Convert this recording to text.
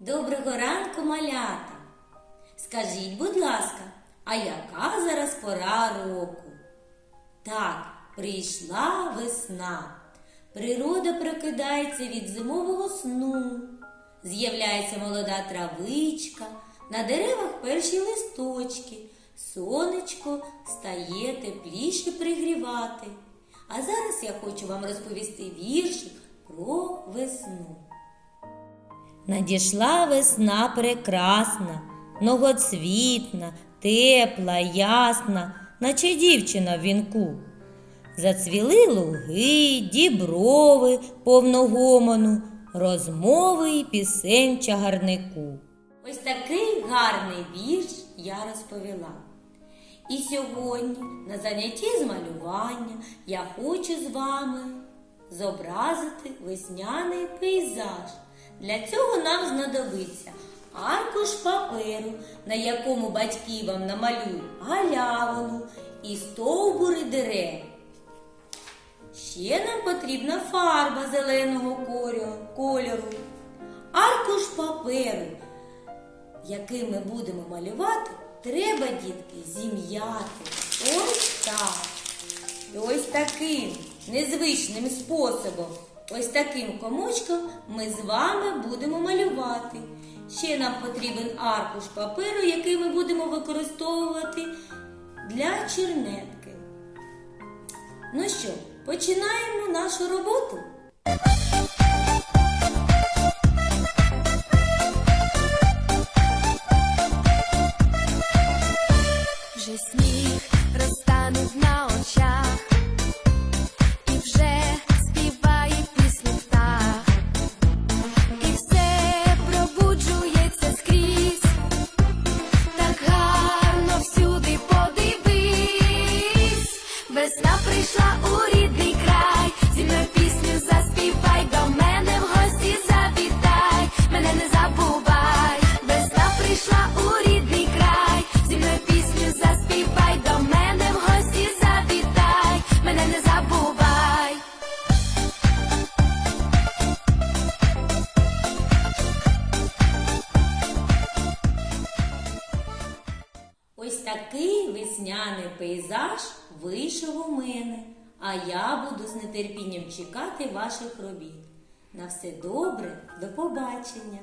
Доброго ранку, малята! Скажіть, будь ласка, а яка зараз пора року? Так, прийшла весна. Природа прокидається від зимового сну. З'являється молода травичка, на деревах перші листочки, сонечко стає тепліше пригрівати. А зараз я хочу вам розповісти віршик про весну. Надійшла весна прекрасна, многоцвітна, тепла, ясна, наче дівчина в вінку. Зацвіли луги, діброви повногомону, розмови й пісень чагарнику. Ось такий гарний вірш я розповіла. І сьогодні на занятті з малювання я хочу з вами зобразити весняний пейзаж. Для цього нам знадобиться аркуш паперу, на якому батьки вам намалюють галявину і стовбури дерев. Ще нам потрібна фарба зеленого кольору, аркуш паперу, який ми будемо малювати, треба, дітки, зім'яти. Ось так. І ось таким незвичним способом, ось таким комочком ми з вами будемо малювати. Ще нам потрібен аркуш паперу, який ми будемо використовувати для чернетки. Ну що, починаємо нашу роботу? Такий весняний пейзаж вийшов у мене, а я буду з нетерпінням чекати ваших робіт. На все добре, до побачення!